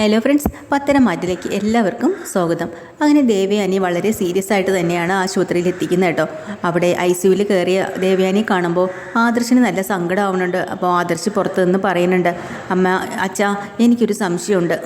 Hello friends പത്തനംമാറ്റിലേക്ക് എല്ലാവർക്കും സ്വാഗതം. അങ്ങനെ ദേവയാനി വളരെ സീരിയസ് ആയിട്ട് തന്നെയാണ് ആശുപത്രിയിൽ എത്തിക്കുന്നത് കേട്ടോ. അവിടെ ഐ സിയുവിൽ കയറിയ ദേവയാനി കാണുമ്പോൾ ആദർശിന് നല്ല സങ്കടമാവുന്നുണ്ട് അപ്പോൾ ആദർശ് പുറത്ത് നിന്ന് പറയുന്നുണ്ട് അമ്മ അച്ഛാ എനിക്കൊരു സംശയമുണ്ട്.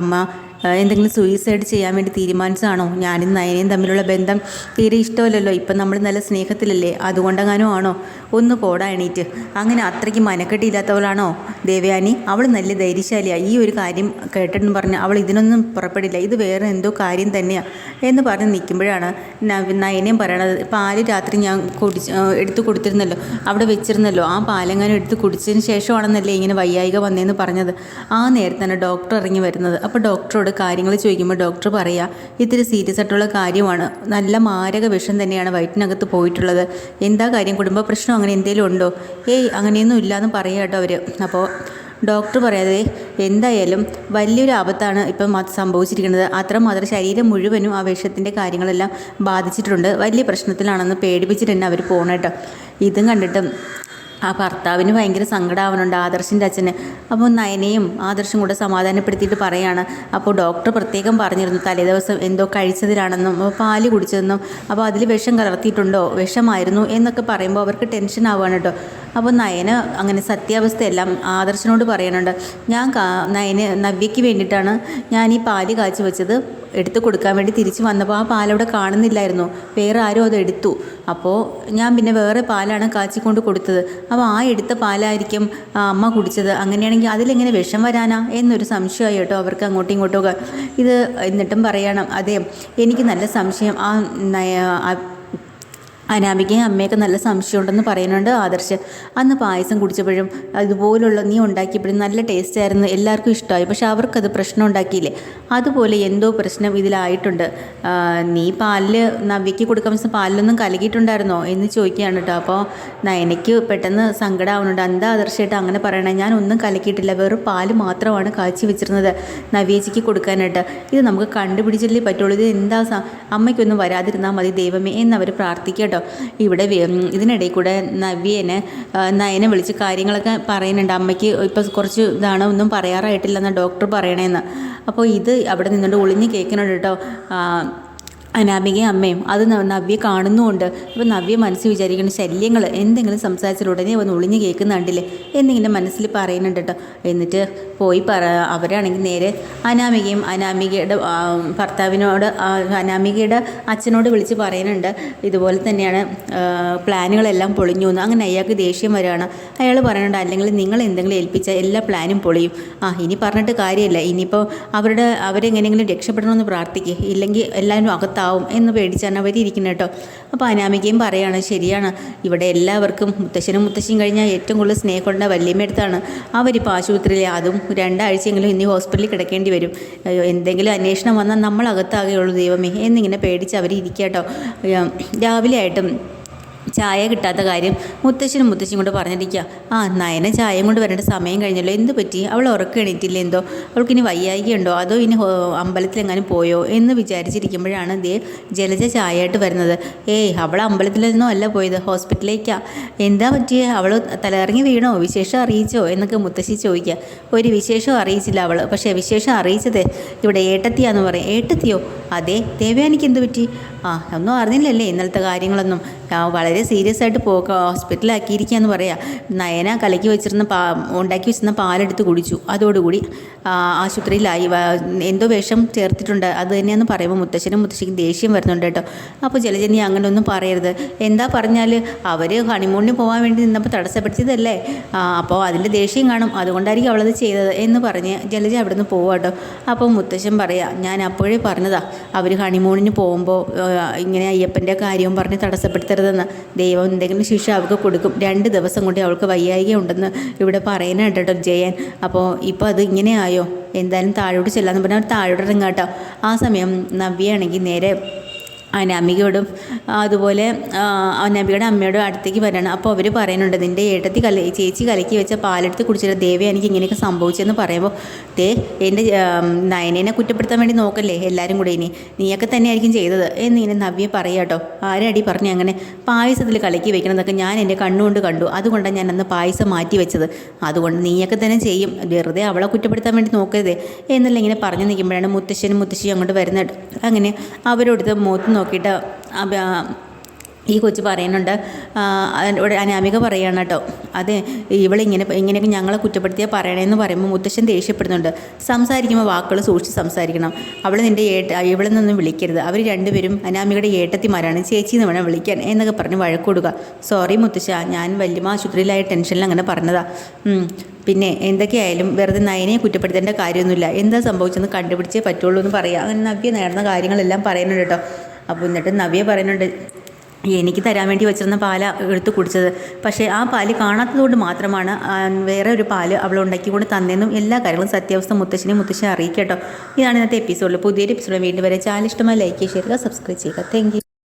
അമ്മ എന്തെങ്കിലും സൂയിസൈഡ് ചെയ്യാൻ വേണ്ടി തീരുമാനിച്ചതാണോ? ഞാനും നയനയും തമ്മിലുള്ള ബന്ധം തീരെ ഇഷ്ടമല്ലല്ലോ. ഇപ്പം നമ്മൾ നല്ല സ്നേഹത്തിലല്ലേ? അതുകൊണ്ടങ്ങാനോ ആണോ? ഒന്ന് പോടാ എണീറ്റ്. അങ്ങനെ അത്രയ്ക്ക് മനക്കെട്ടിയില്ലാത്തവളാണോ ദേവയാനി അവൾ നല്ല ധൈര്യശാലിയാണ് ഈ ഒരു കാര്യം കേട്ടെന്ന് പറഞ്ഞ് അവൾ ഇതിനൊന്നും പുറപ്പെടില്ല. ഇത് വേറെ എന്തോ കാര്യം തന്നെയാണ് എന്ന് പറഞ്ഞ് നിൽക്കുമ്പോഴാണ് നയനയും പറയണത്. പാൽ രാത്രി ഞാൻ കുടിച്ച് എടുത്ത് കൊടുത്തിരുന്നല്ലോ. അവിടെ വെച്ചിരുന്നല്ലോ. ആ പാലെങ്ങാനും എടുത്ത് കുടിച്ചതിന് ശേഷമാണെന്നല്ലേ ഇങ്ങനെ വയ്യായിക വന്നതെന്ന് പറഞ്ഞത്. ആ നേരത്താണ് ഡോക്ടർ ഇറങ്ങി വരുന്നത്. അപ്പോൾ ഡോക്ടറോട് കാര്യങ്ങൾ ചോദിക്കുമ്പോൾ ഡോക്ടർ പറയുക ഇത്തിരി സീരിയസ് ആയിട്ടുള്ള കാര്യമാണ്. നല്ല മാരക വിഷം തന്നെയാണ് വയറ്റിനകത്ത് പോയിട്ടുള്ളത്. എന്താ കാര്യം? കുടുംബ പ്രശ്നം അങ്ങനെ എന്തെങ്കിലും ഉണ്ടോ? ഏയ് അങ്ങനെയൊന്നും ഇല്ലയെന്ന് പറയാം കേട്ടോ അവർ അപ്പോൾ ഡോക്ടർ പറയാതെ എന്തായാലും വലിയൊരു ആപത്താണ് ഇപ്പം സംഭവിച്ചിരിക്കുന്നത്. അത്രമാത്രം ശരീരം മുഴുവനും ആ വിഷത്തിന്റെ കാര്യങ്ങളെല്ലാം ബാധിച്ചിട്ടുണ്ട്. വലിയ പ്രശ്നത്തിലാണെന്ന് പേടിപ്പിച്ചിട്ട് തന്നെ അവർ പോകണം കേട്ടോ ഇതും കണ്ടിട്ട് ആ ഭർത്താവിന് ഭയങ്കര സങ്കടമാവണുണ്ട് ആദർശിന്റെ അച്ഛന്. അപ്പോൾ നയനയും ആദർശും കൂടെ സമാധാനപ്പെടുത്തിയിട്ട് പറയാണ് അപ്പോൾ ഡോക്ടർ പ്രത്യേകം പറഞ്ഞിരുന്നു തലേദിവസം എന്തോ കഴിച്ചതിലാണെന്നും പാൽ കുടിച്ചതെന്നും അപ്പോൾ അതിൽ വിഷം കലർത്തിയിട്ടുണ്ടോ വിഷമായിരുന്നു എന്നൊക്കെ പറയുമ്പോൾ അവർക്ക് ടെൻഷൻ ആവുകയാണ് കേട്ടോ. അപ്പോൾ നയന അങ്ങനെ സത്യാവസ്ഥയെല്ലാം ആദർശനോട് പറയാനുണ്ട് ഞാൻ നയന് നവ്യയ്ക്ക് വേണ്ടിയിട്ടാണ് ഞാൻ ഈ പാൽ കാച്ചി വെച്ചത്. എടുത്തു കൊടുക്കാൻ വേണ്ടി തിരിച്ച് വന്നപ്പോൾ ആ പാലവിടെ കാണുന്നില്ലായിരുന്നു. വേറെ ആരും അത് എടുത്തു. അപ്പോൾ ഞാൻ പിന്നെ വേറെ പാലാണ് കാച്ചിക്കൊണ്ട് കൊടുത്തത്. അപ്പോൾ ആ എടുത്ത പാലായിരിക്കും അമ്മ കുടിച്ചത്. അങ്ങനെയാണെങ്കിൽ അതിലെങ്ങനെ വിഷം വരാനാ? എന്നൊരു സംശയമായി കേട്ടോ അവർക്ക് അങ്ങോട്ടും ഇങ്ങോട്ടും ഇത് എന്നിട്ടും പറയണം. അതെ എനിക്ക് നല്ല സംശയം. ആ അനാമികയും അമ്മയൊക്കെ നല്ല സംശയമുണ്ടെന്ന് പറയുന്നുണ്ട് ആദർശ്. അന്ന് പായസം കുടിച്ചപ്പോഴും അതുപോലുള്ള നീ ഉണ്ടാക്കിയപ്പോഴും നല്ല ടേസ്റ്റ് ആയിരുന്നു എല്ലാവർക്കും ഇഷ്ടമായി. പക്ഷെ അവർക്കത് പ്രശ്നം ഉണ്ടാക്കിയില്ലേ? അതുപോലെ എന്തോ പ്രശ്നം ഇതിലായിട്ടുണ്ട്. നീ പാലിൽ നവ്യയ്ക്ക് കൊടുക്കാൻ വെച്ചാൽ പാലിലൊന്നും കലകിയിട്ടുണ്ടായിരുന്നോ? എന്ന് ചോദിക്കുകയാണ് കേട്ടോ. അപ്പോൾ നയനയ്ക്ക് പെട്ടെന്ന് സങ്കടമാവുന്നുണ്ട് എന്താ ആദർശമായിട്ട് അങ്ങനെ പറയണേ? ഞാൻ ഒന്നും കലക്കിയിട്ടില്ല. വെറും പാൽ മാത്രമാണ് കാച്ചി വെച്ചിരുന്നത് നവ്യേച്ചിക്ക് കൊടുക്കാനായിട്ട്. ഇത് നമുക്ക് കണ്ടുപിടിച്ചല്ലേ പറ്റുള്ളൂ. ഇത് എന്താ അമ്മയ്ക്കൊന്നും വരാതിരുന്നാൽ മതി ദൈവമേ എന്നവർ പ്രാർത്ഥിക്കുക കേട്ടോ. ഇവിടെ ഇതിനിടയിൽ കൂടെ നവ്യേനെ നയനെ വിളിച്ച് കാര്യങ്ങളൊക്കെ പറയുന്നുണ്ട്. അമ്മയ്ക്ക് ഇപ്പോൾ കുറച്ച് ഇതാണ് ഒന്നും പറയാറായിട്ടില്ലെന്ന് ഡോക്ടർ പറയണേന്ന്. അപ്പോൾ ഇത് അവിടെ നിന്നുകൊണ്ട് ഒളിഞ്ഞ് കേൾക്കുന്നുണ്ട് കേട്ടോ. അനാമികയും അമ്മയും. അത് നവ്യ കാണുന്നുമുണ്ട്. അപ്പോൾ നവ്യ മനസ്സിൽ വിചാരിക്കുന്ന ശല്യങ്ങൾ എന്തെങ്കിലും സംസാരിച്ചാൽ ഉടനെ വന്ന് ഒളിഞ്ഞ് കേൾക്കുന്ന കണ്ടില്ലേ? എന്നിങ്ങനെ മനസ്സിൽ പറയുന്നുണ്ട് കേട്ടോ. എന്നിട്ട് പോയി പറ അവരാണെങ്കിൽ നേരെ അനാമികയും അനാമികയുടെ ഭർത്താവിനോട് അനാമികയുടെ അച്ഛനോട് വിളിച്ച് പറയുന്നുണ്ട്. ഇതുപോലെ തന്നെയാണ് പ്ലാനുകളെല്ലാം പൊളിഞ്ഞു എന്ന്. അങ്ങനെ അയാൾക്ക് ദേഷ്യം വരികയാണ് അയാൾ പറയുന്നുണ്ട് അല്ലെങ്കിൽ നിങ്ങൾ എന്തെങ്കിലും ഏൽപ്പിച്ച എല്ലാ പ്ലാനും പൊളിയും. ആ ഇനി പറഞ്ഞിട്ട് കാര്യമില്ല. ഇനിയിപ്പോൾ അവരുടെ അവരെങ്ങനെയെങ്കിലും രക്ഷപ്പെടണമെന്ന് പ്രാർത്ഥിക്കുക ഇല്ലെങ്കിൽ എല്ലാവരും അകത്താവും. എന്ന് പേടിച്ചാണ് അവർ ഇരിക്കുന്നത് കേട്ടോ. അപ്പോൾ അനാമികയും പറയാണ് ശരിയാണ്. ഇവിടെ എല്ലാവർക്കും മുത്തശ്ശനും മുത്തശ്ശിയും കഴിഞ്ഞാൽ ഏറ്റവും കൂടുതൽ സ്നേഹമുള്ള വല്യമ്മയടുത്താണ് അവരിപ്പോൾ ആശുപത്രിയിൽ അതും രണ്ടാഴ്ചയെങ്കിലും ഇനി ഹോസ്പിറ്റലിൽ കിടക്കേണ്ടി വരും. എന്തെങ്കിലും അന്വേഷണം വന്നാൽ നമ്മളകത്താകെയുള്ളൂ ദൈവമേ. എന്നിങ്ങനെ പേടിച്ച് അവർ ഇരിക്കുക കേട്ടോ. രാവിലെ ആയിട്ടും ചായ കിട്ടാത്ത കാര്യം മുത്തശ്ശനും മുത്തശ്ശിയും കൊണ്ട് പറഞ്ഞിരിക്കുക ആ നയന ചായയും കൊണ്ട് വരേണ്ട സമയം കഴിഞ്ഞല്ലോ. എന്ത് പറ്റി? അവൾ ഉറക്കം എണീറ്റില്ല എന്തോ? അവൾക്ക് ഇനി വയ്യായികയുണ്ടോ? അതോ ഇനി അമ്പലത്തിൽ അമ്പലത്തിലെങ്ങാനും പോയോ എന്ന് വിചാരിച്ചിരിക്കുമ്പോഴാണ് ദേ ജലജ ചായയായിട്ട് വരുന്നത്. ഏയ് അവൾ അമ്പലത്തിൽ നിന്നോ അല്ല പോയത്. ഹോസ്പിറ്റലിലേക്കാ. എന്താ പറ്റിയേ? അവൾ തലയിറങ്ങി വീണോ? വിശേഷം അറിയിച്ചോ? എന്നൊക്കെ മുത്തശ്ശി ചോദിക്കുക ഒരു വിശേഷം അറിയിച്ചില്ല അവൾ. പക്ഷേ വിശേഷം അറിയിച്ചത് ഇവിടെ ഏട്ടത്തിയാന്ന് പറയും. ഏട്ടത്തിയോ? അതെ ദേവയാനിക്ക് എന്ത് പറ്റി? ആ ഒന്നും അറിഞ്ഞില്ലല്ലേ ഇന്നലത്തെ കാര്യങ്ങളൊന്നും. വളരെ സീരിയസ് ആയിട്ട് പോക്ക ഹോസ്പിറ്റലാക്കിയിരിക്കുക എന്ന് പറയാം. നയന കലക്കി വെച്ചിരുന്ന പാ ഉണ്ടാക്കി വെച്ചിരുന്ന പാലെടുത്ത് കുടിച്ചു. അതോടുകൂടി ആശുപത്രിയിലായി. എന്തോ വിഷം ചേർത്തിട്ടുണ്ട്. അത് തന്നെയാന്ന് പറയുമ്പോൾ മുത്തശ്ശനും മുത്തശ്ശിക്കും ദേഷ്യം വരുന്നുണ്ട് കേട്ടോ. അപ്പോൾ ജലജനി അങ്ങനെ ഒന്നും പറയരുത്. എന്താ പറഞ്ഞാൽ അവർ ഹണിമൂണിന് പോകാൻ വേണ്ടി നിന്നപ്പോൾ തടസ്സപ്പെടുത്തിയതല്ലേ? അപ്പോൾ അതിന്റെ ദേഷ്യം കാണും. അതുകൊണ്ടായിരിക്കും അവളത് ചെയ്തത് എന്ന് പറഞ്ഞ് ജലജ അവിടെ നിന്ന് പോവാട്ടോ അപ്പോൾ മുത്തശ്ശൻ പറയാം ഞാൻ അപ്പോഴേ പറഞ്ഞതാ. അവർ ഹണിമൂണിന് പോകുമ്പോൾ ഇങ്ങനെ അയ്യപ്പന്റെ കാര്യവും പറഞ്ഞ് തടസ്സപ്പെടുത്തരുതെന്ന് ദൈവം എന്തെങ്കിലും ശിക്ഷ അവൾക്ക് കൊടുക്കും. രണ്ട് ദിവസം കൊണ്ട് അവൾക്ക് വയ്യായിക ഉണ്ടെന്ന് ഇവിടെ പറയുന്നുണ്ട് കേട്ടോ ജയൻ. അപ്പോൾ ഇപ്പോൾ അത് ഇങ്ങനെ ആയോ എന്തായാലും താഴോട്ട് ചെല്ലാന്ന് പറഞ്ഞാൽ താഴോട്ട് ഇറങ്ങാട്ടോ ആ സമയം നവ്യയാണെങ്കിൽ നേരെ അനാമികയോടും അതുപോലെ അനാമികയുടെ അമ്മയോടും അടുത്തേക്ക് വരണം. അപ്പോൾ അവർ പറയുന്നുണ്ട് നിന്റെ ഏട്ടത്തി കല ചേച്ചി കലക്കി വെച്ച പാലെടുത്ത് കുടിച്ചിട്ട് ദേവി എനിക്ക് ഇങ്ങനെയൊക്കെ സംഭവിച്ചെന്ന് പറയുമ്പോൾ ദേ എന്റെ നയനേനെ കുറ്റപ്പെടുത്താൻ വേണ്ടി നോക്കല്ലേ എല്ലാവരും കൂടെ ഇനി? നീയൊക്കെ തന്നെയായിരിക്കും ചെയ്തത്. എന്ന് ഇങ്ങനെ നവ്യ പറയാം കേട്ടോ. ആരടി പറഞ്ഞു അങ്ങനെ? പായസത്തിൽ കലക്കി വെക്കണമെന്നൊക്കെ ഞാൻ എന്റെ കണ്ണുകൊണ്ട് കണ്ടു. അതുകൊണ്ടാണ് ഞാൻ അന്ന് പായസം മാറ്റി വെച്ചത്. അതുകൊണ്ട് നീയൊക്കെ തന്നെ ചെയ്യും. വെറുതെ അവളെ കുറ്റപ്പെടുത്താൻ വേണ്ടി നോക്കരുതേ. എന്നല്ല ഇങ്ങനെ പറഞ്ഞു നിൽക്കുമ്പോഴാണ് മുത്തശ്ശനും മുത്തശ്ശിയും അങ്ങോട്ട് വരുന്നത്. അങ്ങനെ അവരോടുത്ത് മുഖത്ത് നോക്കിയിട്ട് ഈ കൊച്ചു പറയുന്നുണ്ട് ഇവിടെ അനാമിക പറയുകയാണ് കേട്ടോ അതെ ഇവളിങ്ങനെ ഇങ്ങനെയൊക്കെ ഞങ്ങളെ കുറ്റപ്പെടുത്തിയാൽ പറയണേന്ന് പറയുമ്പോൾ മുത്തശ്ശൻ ദേഷ്യപ്പെടുന്നുണ്ട്. സംസാരിക്കുമ്പോൾ വാക്കുകൾ സൂക്ഷിച്ച് സംസാരിക്കണം. അവൾ നിന്റെ ഏട്ട ഇവളിൽ നിന്നും വിളിക്കരുത്. അവർ രണ്ടുപേരും അനാമികയുടെ ഏട്ടത്തിമാരാണ്. ചേച്ചി എന്ന് വേണം വിളിക്കാൻ എന്നൊക്കെ പറഞ്ഞ് വഴക്ക് കൊടുക്കുക. സോറി മുത്തശ്ശ ഞാൻ വല്യമ്മ ആശുപത്രിയിലായ ടെൻഷനിൽ അങ്ങനെ പറഞ്ഞതാ. പിന്നെ എന്തൊക്കെയായാലും വെറുതെ നയനെ കുറ്റപ്പെടുത്തേണ്ട കാര്യമൊന്നുമില്ല. എന്താ സംഭവിച്ചെന്ന് കണ്ടുപിടിച്ചേ പറ്റുള്ളൂ എന്ന് പറയാം. അങ്ങനെ നവ്യ നേടുന്ന കാര്യങ്ങളെല്ലാം പറയുന്നുണ്ട് കേട്ടോ. അപ്പോൾ എന്നിട്ട് നവ്യ പറയുന്നുണ്ട് എനിക്ക് തരാൻ വേണ്ടി വെച്ചിരുന്ന പാല എടുത്ത് കുടിച്ചത്. പക്ഷേ ആ പാൽ കാണാത്തതുകൊണ്ട് മാത്രമാണ് വേറെ ഒരു പാൽ അവൾ ഉണ്ടാക്കിക്കൊണ്ട് തന്നെന്നും എല്ലാ കാര്യങ്ങളും സത്യാവസ്ഥ മുത്തശ്ശനെ മുത്തശ്ശനെ അറിയിക്കട്ടോ. ഇതാണ് ഇന്നത്തെ എപ്പിസോഡിൽ പുതിയൊരു എപ്പിസോഡ് വീണ്ടും വരെ. ചാനൽ ഇഷ്ടമായി ലൈക്ക് ചെയ്യുക സബ്സ്ക്രൈബ് ചെയ്യുക താങ്ക്